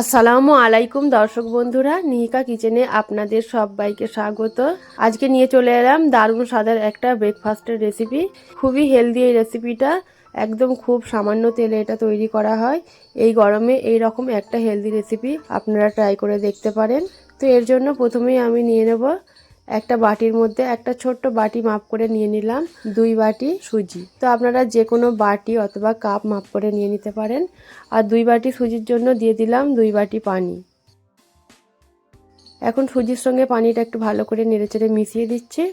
আসসালামু আলাইকুম, দর্শক বন্ধুরা। নিহিকা কিচেনে আপনাদের সবাইকে স্বাগত। আজকে নিয়ে চলে এলাম দারুণ সাদার একটা ব্রেকফাস্টের রেসিপি খুবই হেলদি এই রেসিপিটা একদম খুব সামান্য তেলে এটা তৈরি করা হয়। এই গরমে এই রকম একটা হেলদি রেসিপি আপনারা ট্রাই করে দেখতে পারেন। তো এর জন্য প্রথমেই আমি নিয়ে নেব একটা বাটির মধ্যে একটা ছোট্ট বাটি মাপ করে নিয়ে নিলাম, দুই বাটি সুজি। তো আপনারা যে কোনো বাটি অথবা কাপ মাপ করে নিয়ে নিতে পারেন। আর দুই বাটি সুজির জন্য দিয়ে দিলাম দুই বাটি পানি। এখন সুজির সঙ্গে পানিটা একটু ভালো করে নেড়েচেড়ে মিশিয়ে দিচ্ছি।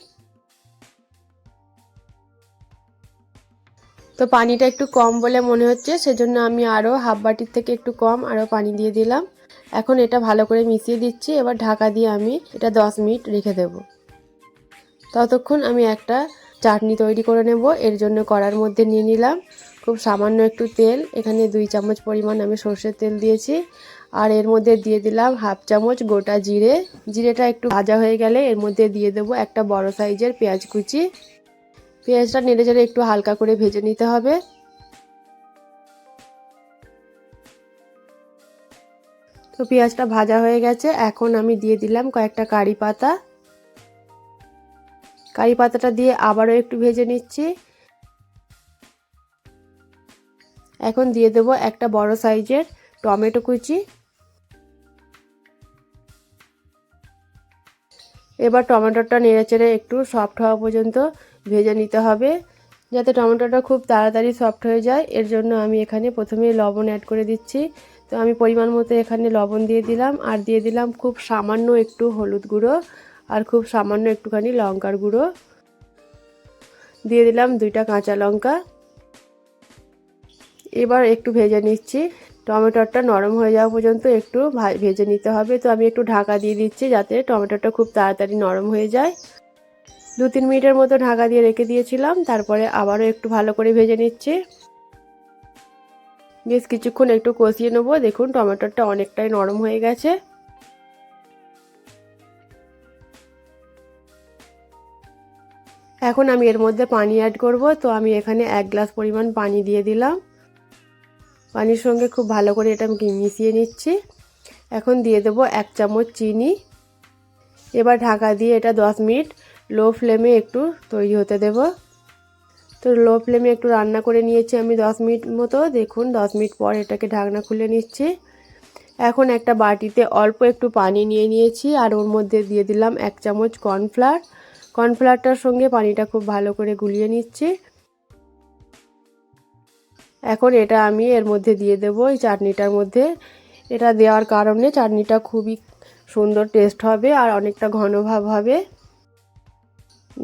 তো পানিটা একটু কম বলে মনে হচ্ছে, সেজন্য আমি আরও হাফ বাটির থেকে একটু কম আরও পানি দিয়ে দিলাম। এখন এটা ভালো করে মিশিয়ে দিচ্ছি। এবার ঢাকা দিয়ে আমি এটা দশ মিনিট রেখে দেব। ততক্ষণ আমি একটা চাটনি তৈরি করে নেব। এর জন্য কড়ার মধ্যে নিয়ে নিলাম খুব সামান্য একটু তেল। এখানে দুই চামচ পরিমাণ আমি সর্ষের তেল দিয়েছি। আর এর মধ্যে দিয়ে দিলাম হাফ চামচ গোটা জিরে। জিরেটা একটু ভাজা হয়ে গেলে এর মধ্যে দিয়ে দেবো একটা বড় সাইজের পেঁয়াজ কুচি। পেঁয়াজটা নেড়ে চেড়ে একটু হালকা করে ভেজে নিতে হবে। তো পেঁয়াজটা ভাজা হয়ে গেছে, এখন আমি দিয়ে দিলাম কয়েকটা কারি পাতা। কারি পাতাটা দিয়ে আবারও একটু ভেজে নিচ্ছি। এখন দিয়ে দেব একটা বড় সাইজের টমেটো কুচি। এবার টমেটোটা নেড়েচেড়ে একটু সফট হওয়া পর্যন্ত ভেজে নিতে হবে, যাতে টমেটোটা খুব তাড়াতাড়ি সফট হয়ে যায়। এর জন্য আমি এখানে প্রথমে লবণ অ্যাড করে দিচ্ছি। তো আমি পরিমাণ মতো এখানে লবণ দিয়ে দিলাম আর দিয়ে দিলাম খুব সামান্য একটু হলুদ গুঁড়ো আর খুব সামান্য একটুখানি লঙ্কার গুঁড়ো। দিয়ে দিলাম দুইটা কাঁচা লঙ্কা। এবার একটু ভেজে নিচ্ছি। টমেটোটা নরম হয়ে যাওয়া পর্যন্ত একটু ভেজে নিতে হবে। তো আমি একটু ঢাকা দিয়ে দিচ্ছি যাতে টমেটোটা খুব তাড়াতাড়ি নরম হয়ে যায়। দু তিন মিনিটের মতো ঢাকা দিয়ে রেখে দিয়েছিলাম। তারপরে আবারও একটু ভালো করে ভেজে নিচ্ছি। বেশ কিছুক্ষণ একটু কষিয়ে নেব। দেখুন, টমেটোটা অনেকটাই নরম হয়ে গেছে। এখন আমি এর মধ্যে পানি অ্যাড করব। তো আমি এখানে এক গ্লাস পরিমাণ পানি দিয়ে দিলাম। পানির সঙ্গে খুব ভালো করে এটা আমি মিশিয়ে নিচ্ছি। এখন দিয়ে দেব এক চামচ চিনি। এবার ঢাকা দিয়ে এটা দশ মিনিট লো ফ্লেমে একটু তৈরি হতে দেব। তো লো ফ্লেমে একটু রান্না করে নিয়েছি আমি দশ মিনিট মতো। দেখুন, দশ মিনিট পর এটাকে ঢাকনা খুলে নিচ্ছি। এখন একটা বাটিতে অল্প একটু পানি নিয়ে নিয়েছি আর ওর মধ্যে দিয়ে দিলাম এক চামচ কর্নফ্লাওয়ার কর্নফ্লাওয়ারটার সঙ্গে পানিটা খুব ভালো করে গুলিয়ে নিচ্ছি। এখন এটা আমি এর মধ্যে দিয়ে দেব এই চাটনিটার মধ্যে। এটা দেওয়ার কারণে চাটনিটা খুবই সুন্দর টেস্ট হবে আর অনেকটা ঘন ভাব হবে।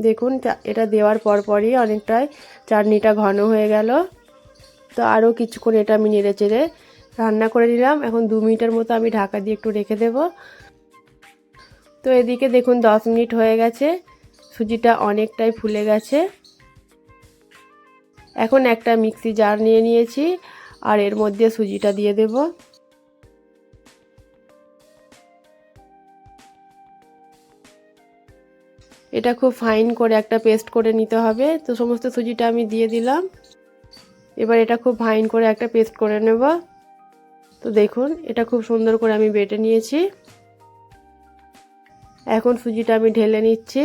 দেখুন এটা দেওয়ার পরপরই অনেকটাই চাটনিটা ঘন হয়ে গেল। তো আরও কিছুক্ষণ এটা আমি নেড়ে চেড়ে রান্না করে নিলাম। এখন দু মিনিটের মতো আমি ঢাকা দিয়ে একটু রেখে দেব। তো এদিকে দেখুন, দশ মিনিট হয়ে গেছে। সুজিটা অনেকটাই ফুলে গেছে। এখন একটা মিক্সি জার নিয়ে নিয়েছি, আর এর মধ্যে সুজিটা দিয়ে দেব। এটা খুব ফাইন করে একটা পেস্ট করে নিতে হবে। তো সমস্ত সুজিটা আমি দিয়ে দিলাম। এবার এটা খুব ফাইন করে একটা পেস্ট করে নেব। তো দেখুন, এটা খুব সুন্দর করে আমি বেটে নিয়েছি। এখন সুজিটা আমি ঢেলে নিচ্ছি।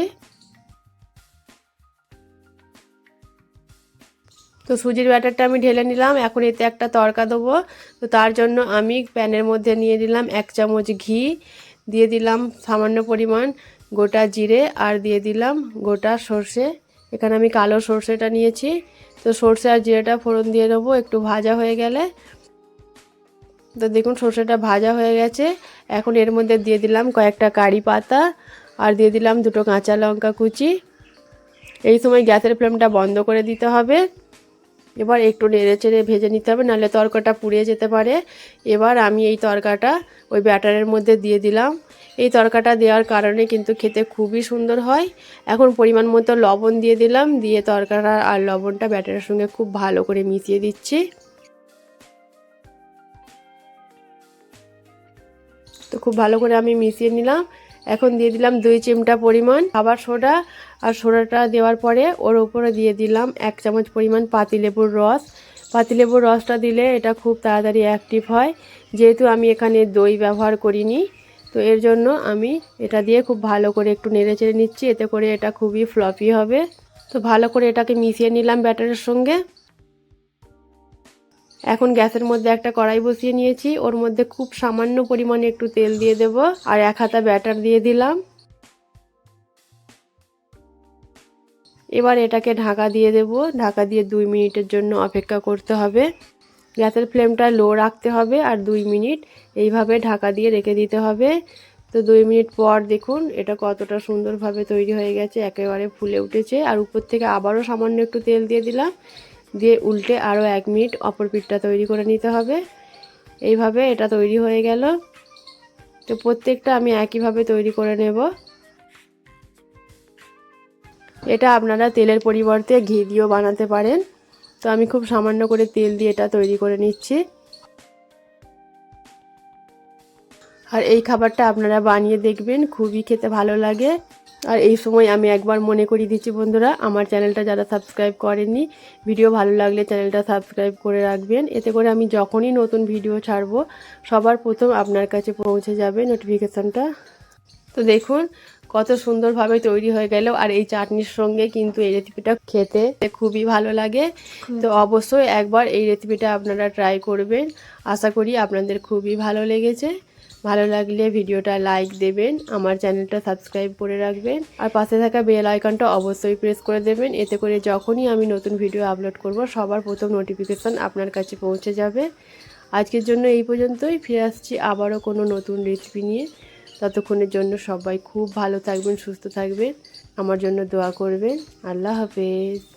তো সুজির ব্যাটারটা আমি ঢেলে নিলাম। এখন এতে একটা তরকা দেবো। তো তার জন্য আমি প্যানের মধ্যে নিয়ে দিলাম এক চামচ ঘি। দিয়ে দিলাম সামান্য পরিমাণ। গোটা জিরে আর দিয়ে দিলাম গোটা সর্ষে। এখানে আমি কালো সর্ষেটা নিয়েছি। তো সর্ষে আর জিরেটা ফোড়ন দিয়ে নেব একটু ভাজা হয়ে গেলে। তো দেখুন সর্ষেটা ভাজা হয়ে গেছে। এখন এর মধ্যে দিয়ে দিলাম কয়েকটা কারি পাতা আর দিয়ে দিলাম দুটো কাঁচা লঙ্কা কুচি। এই সময় গ্যাসের ফ্লেমটা বন্ধ করে দিতে হবে। এবার একটু নেড়ে চেড়ে ভেজে নিতে হবে, নাহলে তরকাটা পুড়িয়ে যেতে পারে। এবার আমি এই তরকাটা ওই ব্যাটারের মধ্যে দিয়ে দিলাম। এই তরকাটা দেওয়ার কারণে কিন্তু খেতে খুবই সুন্দর হয়। এখন পরিমাণ মতো লবণ দিয়ে দিলাম, দিয়ে তরকাটা আর লবণটা ব্যাটারের সঙ্গে খুব ভালো করে মিশিয়ে দিচ্ছি। তো খুব ভালো করে আমি মিশিয়ে নিলাম। এখন দিয়ে দিলাম দুই চিমটা পরিমাণ খাবার সোডা। আর সোডাটা দেওয়ার পরে ওর ওপরে দিয়ে দিলাম এক চামচ পরিমাণ পাতিলেবুর রস। পাতিলেবুর রসটা দিলে এটা খুব তাড়াতাড়ি অ্যাক্টিভ হয়। যেহেতু আমি এখানে দই ব্যবহার করিনি তো এর জন্য আমি এটা দিয়ে খুব ভালো করে একটু নেড়ে চেড়ে নিচ্ছি। এতে করে এটা খুবই ফ্লপি হবে। তো ভালো করে এটাকে মিশিয়ে নিলাম ব্যাটারের সঙ্গে। এখন গ্যাসের মধ্যে একটা কড়াই বসিয়ে নিয়েছি। ওর মধ্যে খুব সামান্য পরিমাণে একটু তেল দিয়ে দেব আর এক হাতা ব্যাটার দিয়ে দিলাম। এবার এটাকে ঢাকা দিয়ে দেব। ঢাকা দিয়ে দুই মিনিটের জন্য অপেক্ষা করতে হবে। গ্যাসের ফ্লেমটা লো রাখতে হবে আর দুই মিনিট এইভাবে ঢাকা দিয়ে রেখে দিতে হবে। তো দুই মিনিট পর দেখুন এটা কতটা সুন্দরভাবে তৈরি হয়ে গেছে, একেবারে ফুলে উঠেছে। আর উপর থেকে আবারও সামান্য একটু তেল দিয়ে দিলাম, দিয়ে উল্টে আরও এক মিনিট অপর পিঠটা তৈরি করে নিতে হবে। এইভাবে এটা তৈরি হয়ে গেল। তো প্রত্যেকটা আমি একইভাবে তৈরি করে নেব। এটা আপনারা তেলের পরিবর্তে ঘি দিয়েও বানাতে পারেন। তো আমি খুব সামান্য করে তেল দিয়ে এটা তৈরি করে নিচ্ছি। আর এই খাবারটা আপনারা বানিয়ে দেখবেন, খুবই খেতে ভালো লাগে। আর এই সময় আমি একবার মনে করিয়ে দিচ্ছি বন্ধুরা, আমার চ্যানেলটা যারা সাবস্ক্রাইব করেননি, ভিডিও ভালো লাগলে চ্যানেলটা সাবস্ক্রাইব করে রাখবেন। এতে করে আমি যখনই নতুন ভিডিও ছাড়বো, সবার প্রথম আপনার কাছে পৌঁছে যাবে নোটিফিকেশানটা তো দেখুন কত সুন্দরভাবে তৈরি হয়ে গেল। আর এই চাটনির সঙ্গে কিন্তু এই রেসিপিটা খেতে খুবই ভালো লাগে। তো অবশ্যই একবার এই রেসিপিটা আপনারা ট্রাই করবেন। আশা করি আপনাদের খুবই ভালো লেগেছে। ভালো লাগলে ভিডিওটা লাইক দেবেন আমার চ্যানেলটা সাবস্ক্রাইব করে রাখবেন। আর পাশে থাকা বেল আইকনটা অবশ্যই প্রেস করে দেবেন। এতে করে যখনই আমি নতুন ভিডিও আপলোড করব সবার প্রথম নোটিফিকেশান আপনার কাছে পৌঁছে যাবে। আজকের জন্য এই পর্যন্তই। ফিরে আসছি আবারও কোনো নতুন রেসিপি নিয়ে। ততক্ষণের জন্য সবাই খুব ভালো থাকবেন সুস্থ থাকবেন। আমার জন্য দোয়া করবেন। আল্লাহ হাফেজ।